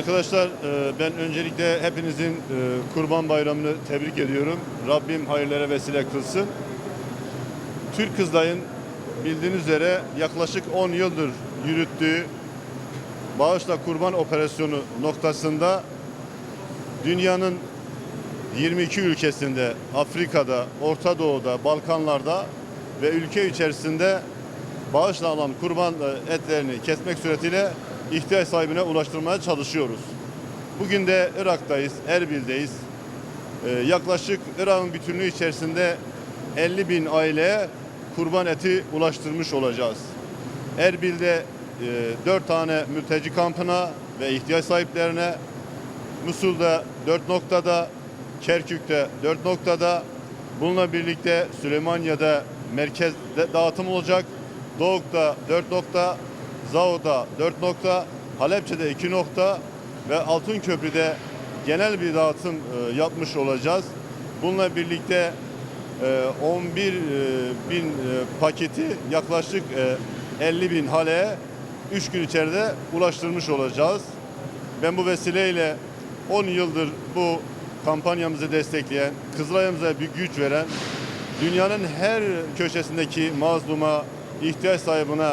Arkadaşlar e, ben öncelikle hepinizin e, Kurban Bayramı'nı tebrik ediyorum. Rabbim hayırlara vesile kılsın. Türk Kızılay'ın bildiğiniz üzere yaklaşık 10 yıldır yürüttüğü Bağışla Kurban Operasyonu noktasında dünyanın 22 ülkesinde, Afrika'da, Orta Doğu'da, Balkanlar'da ve ülke içerisinde bağışla alan kurban e, etlerini kesmek suretiyle ihtiyaç sahibine ulaştırmaya çalışıyoruz. Bugün de Irak'tayız, Erbil'deyiz. Ee, yaklaşık Irak'ın bütünlüğü içerisinde 50 bin aileye kurban eti ulaştırmış olacağız. Erbil'de e, 4 tane mülteci kampına ve ihtiyaç sahiplerine, Musul'da 4 noktada, Kerkük'te 4 noktada, bununla birlikte Süleymaniye'de merkezde dağıtım olacak. Doğuk'ta 4 nokta, Zao'da 4 nokta, Halepçe'de 2 nokta ve Altınköprü'de genel bir dağıtım e, yapmış olacağız. Bununla birlikte e, 11 e, bin e, paketi yaklaşık e, 50 bin haleye 3 gün içerisinde ulaştırmış olacağız. Ben bu vesileyle 10 yıldır bu kampanyamızı destekleyen, Kızılay'ımıza bir güç veren, dünyanın her köşesindeki mazluma, ihtiyaç sahibine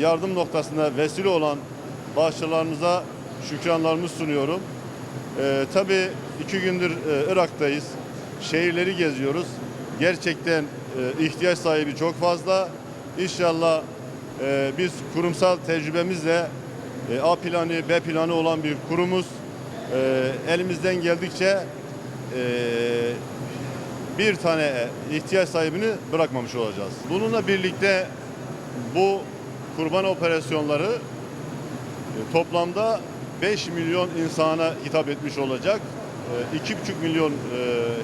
yardım noktasında vesile olan bağışçılarımıza şükranlarımı sunuyorum. E, tabii iki gündür e, Irak'tayız. Şehirleri geziyoruz. Gerçekten e, ihtiyaç sahibi çok fazla. İnşallah e, biz kurumsal tecrübemizle A planı, B planı olan bir kurumuz. Elimizden geldikçe bir tane ihtiyaç sahibini bırakmamış olacağız. Bununla birlikte bu kurban operasyonları e, toplamda 5 milyon insana hitap etmiş olacak. E, 2,5 milyon e,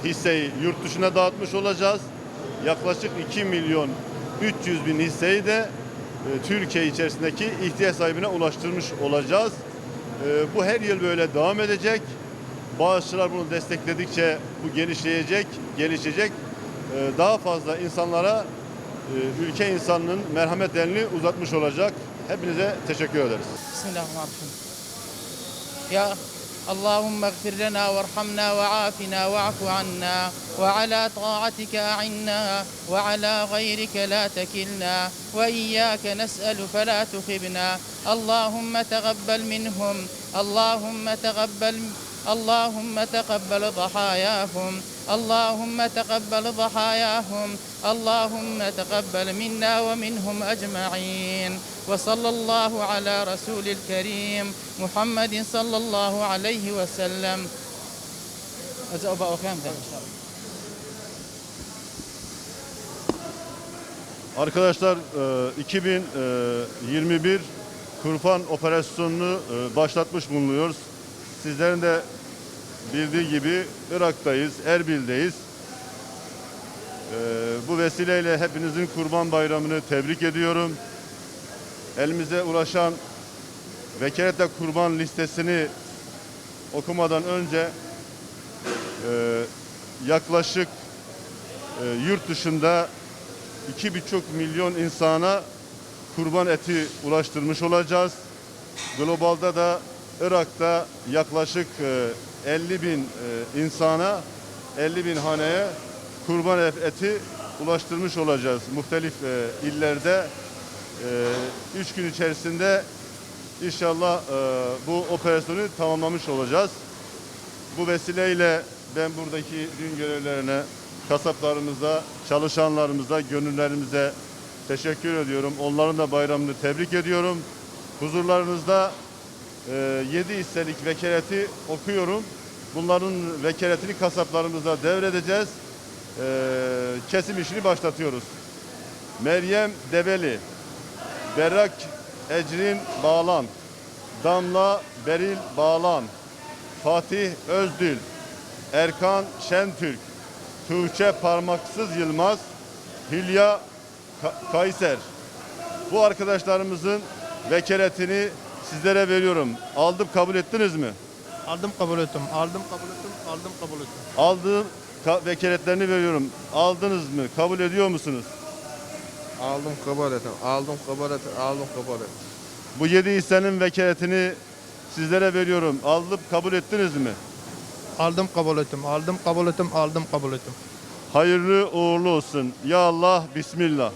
hisseyi yurt dışına dağıtmış olacağız. Yaklaşık 2 milyon 300 bin hisseyi de e, Türkiye içerisindeki ihtiyaç sahibine ulaştırmış olacağız. E, Bu her yıl böyle devam edecek. Bağışçılar bunu destekledikçe bu genişleyecek, gelişecek. E, Daha fazla insanlara e, ee, ülke insanının merhamet elini uzatmış olacak. Hepinize teşekkür ederiz. Bismillahirrahmanirrahim. Ya Allahümme gfir lena ve arhamna ve afina ve afu anna ve ala ta'atike a'inna ve ala gayrike la tekilna ve iyyâke nes'elu fe la tuhibna Allahümme minhum Allahümme tegabbel Allahümme tegabbel dahayahum اللهم تقبل ضحاياهم اللهم تقبل منا ومنهم أجمعين وصلى الله على رسول الكريم محمد صلى الله عليه وسلم أزأبا أخيام ده إن شاء الله Arkadaşlar e, 2021 Kurban operasyonunu e, başlatmış bulunuyoruz. Sizlerin de bildiği gibi Irak'tayız, Erbil'deyiz. E, Bu vesileyle hepinizin Kurban Bayramı'nı tebrik ediyorum. Elimize ulaşan vekaletle kurban listesini okumadan önce e, yaklaşık e, yurt dışında 2,5 milyon insana kurban eti ulaştırmış olacağız. Globalda da Irak'ta yaklaşık e, 50 bin e, insana, 50 bin haneye kurban et- eti ulaştırmış olacağız. Muhtelif e, illerde 3 gün içerisinde inşallah e, bu operasyonu tamamlamış olacağız. Bu vesileyle ben buradaki gün görevlerine, kasaplarımıza, çalışanlarımıza, gönüllerimize teşekkür ediyorum. Onların da bayramını tebrik ediyorum. Huzurlarınızda 7 hisselik vekaleti okuyorum. Bunların vekaletini kasaplarımıza devredeceğiz. E, kesim işini başlatıyoruz. Meryem Develi, Berrak Ecrin Bağlan, Damla Beril Bağlan, Fatih Özdül, Erkan Şentürk, Tuğçe Parmaksız Yılmaz, Hülya Ka- Kayser. Bu arkadaşlarımızın vekaletini sizlere veriyorum. Aldım kabul ettiniz mi? Aldım kabul ettim. Aldım kabul ettim. Aldım kabul ettim. Aldığım ka- vekaletlerini veriyorum. Aldınız mı? Kabul ediyor musunuz? Aldım kabul ettim. Aldım kabul ettim. Aldım kabul ettim. Bu yedi hissenin vekaletini sizlere veriyorum. Alıp kabul ettiniz mi? Aldım kabul ettim. Aldım kabul ettim. Aldım kabul ettim. Hayırlı uğurlu olsun. Ya Allah, Bismillah.